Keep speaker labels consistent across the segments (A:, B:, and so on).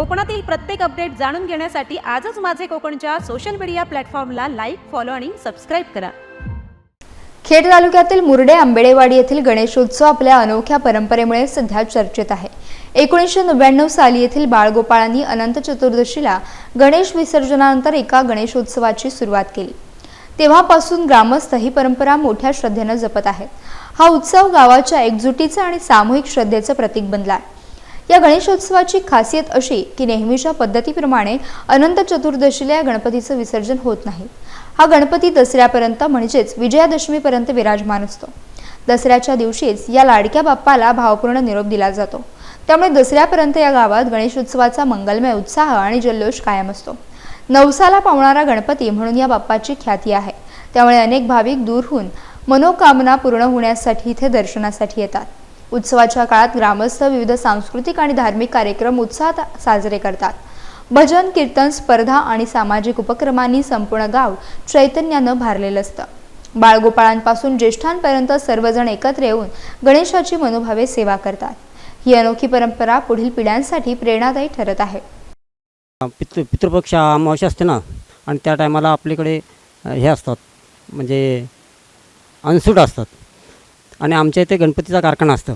A: कोकणातील प्रत्येक अपडेट जाणून घेण्यासाठी आजच माझे कोकणच्या सोशल मीडिया प्लॅटफॉर्मला लाईक फॉलो आणि सबस्क्राईब करा.
B: खेड तालुक्यातील मुरडे आंबेडेवाडी येथील गणेशोत्सव आपल्या अनोख्या परंपरेमुळे सध्या चर्चेत आहे. एकोणीसशे नव्याण्णव साली येथील बाळगोपाळांनी अनंत चतुर्दशीला गणेश विसर्जनानंतर एका गणेशोत्सवाची सुरुवात केली. तेव्हापासून ग्रामस्थ ही परंपरा मोठ्या श्रद्धेनं जपत आहेत. हा उत्सव गावाच्या एकजुटीचं आणि सामूहिक श्रद्धेचं प्रतीक बनला आहे. या गणेशोत्सवाची खासियत अशी की नेहमीच्या पद्धतीप्रमाणे अनंत चतुर्दशीला या गणपतीचं विसर्जन होत नाही. हा गणपती दसऱ्यापर्यंत म्हणजेच विजयादशमीपर्यंत विराजमान असतो. दसऱ्याच्या दिवशीच या लाडक्या बाप्पाला भावपूर्ण निरोप दिला जातो. त्यामुळे दसऱ्यापर्यंत या गावात गणेशोत्सवाचा मंगलमय उत्साह आणि जल्लोष कायम असतो. नवसाला पावणारा गणपती म्हणून या बाप्पाची ख्याती आहे. त्यामुळे अनेक भाविक दूरहून मनोकामना पूर्ण होण्यासाठी इथे दर्शनासाठी येतात. उत्सवाच्या काळात ग्रामस्थ विविध सांस्कृतिक आणि धार्मिक कार्यक्रम उत्साहात साजरे करतात. भजन कीर्तन स्पर्धा आणि सामाजिक उपक्रमांनी संपूर्ण गाव चैतन्यानं भारलेलं असतं. बाळगोपाळांपासून ज्येष्ठांपर्यंत सर्वजण एकत्र येऊन गणेशाची मनोभावे सेवा करतात. ही अनोखी परंपरा पुढील पिढ्यांसाठी प्रेरणादायी ठरत आहे.
C: पितृ पितृपक्ष अमावस्या असते ना आणि त्या टायमाला आपल्याकडे हे असतात म्हणजे अनसूट असतात. आणि आमच्या इथे गणपतीचा कारखाना असतं.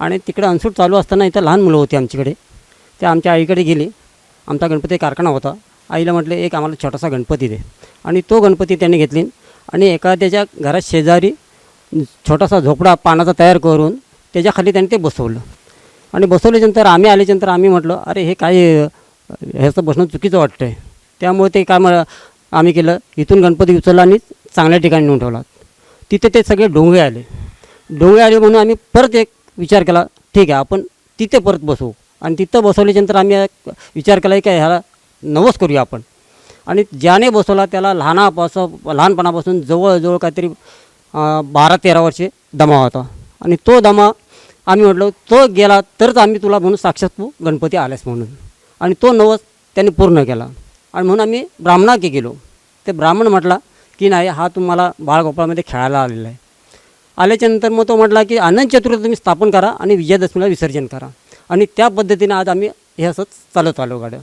C: आणि तिकडे अनसूट चालू असताना इथं लहान मुलं होती आमच्याकडे. ते आमच्या आईकडे गेली. आमचा गणपती कारखाना होता. आईला म्हटले एक आम्हाला छोटासा गणपती दे. आणि तो गणपती त्यांनी घेतली. आणि एका त्याच्या घरात शेजारी छोटासा झोपडा पानाचा तयार करून त्याच्याखाली त्यांनी ते बसवलं. आणि बसवल्याच्यानंतर आम्ही आल्याच्यानंतर आम्ही म्हटलं अरे हे काय ह्याचं बसणं चुकीचं वाटतं आहे त्यामुळे ते काय म- आम्ही केलं. इथून गणपती उचलला आणि चांगल्या ठिकाणी नेऊन ठेवला. तिथे ते सगळे डोंगे आले. डोळे आले म्हणून आम्ही परत एक विचार केला ठीक आहे आपण तिथे परत बसवू आणि तिथं बसवल्याच्यानंतर आम्ही विचार केला की ह्याला नवस करूया आपण. आणि ज्याने बसवला त्याला लहानापासून लहानपणापासून जवळजवळ काहीतरी बारा तेरा वर्षे दमा होता. आणि तो दमा आम्ही म्हटलो तो गेला तरच आम्ही तुला म्हणून साक्षात तू गणपती आल्यास म्हणून. आणि तो नवस त्याने पूर्ण केला. आणि म्हणून आम्ही ब्राह्मणाके गेलो. ते ब्राह्मण म्हटला की नाही हा तुम्हाला बाळगोपाळामध्ये खेळायला आलेला आहे. आल्याच्यानंतर मग तो म्हटला की अनंत चतुर्थी तुम्ही स्थापन करा आणि विजयादशमीला विसर्जन करा. आणि त्या पद्धतीने आज आम्ही हे असंच चालत आलो गाड्या.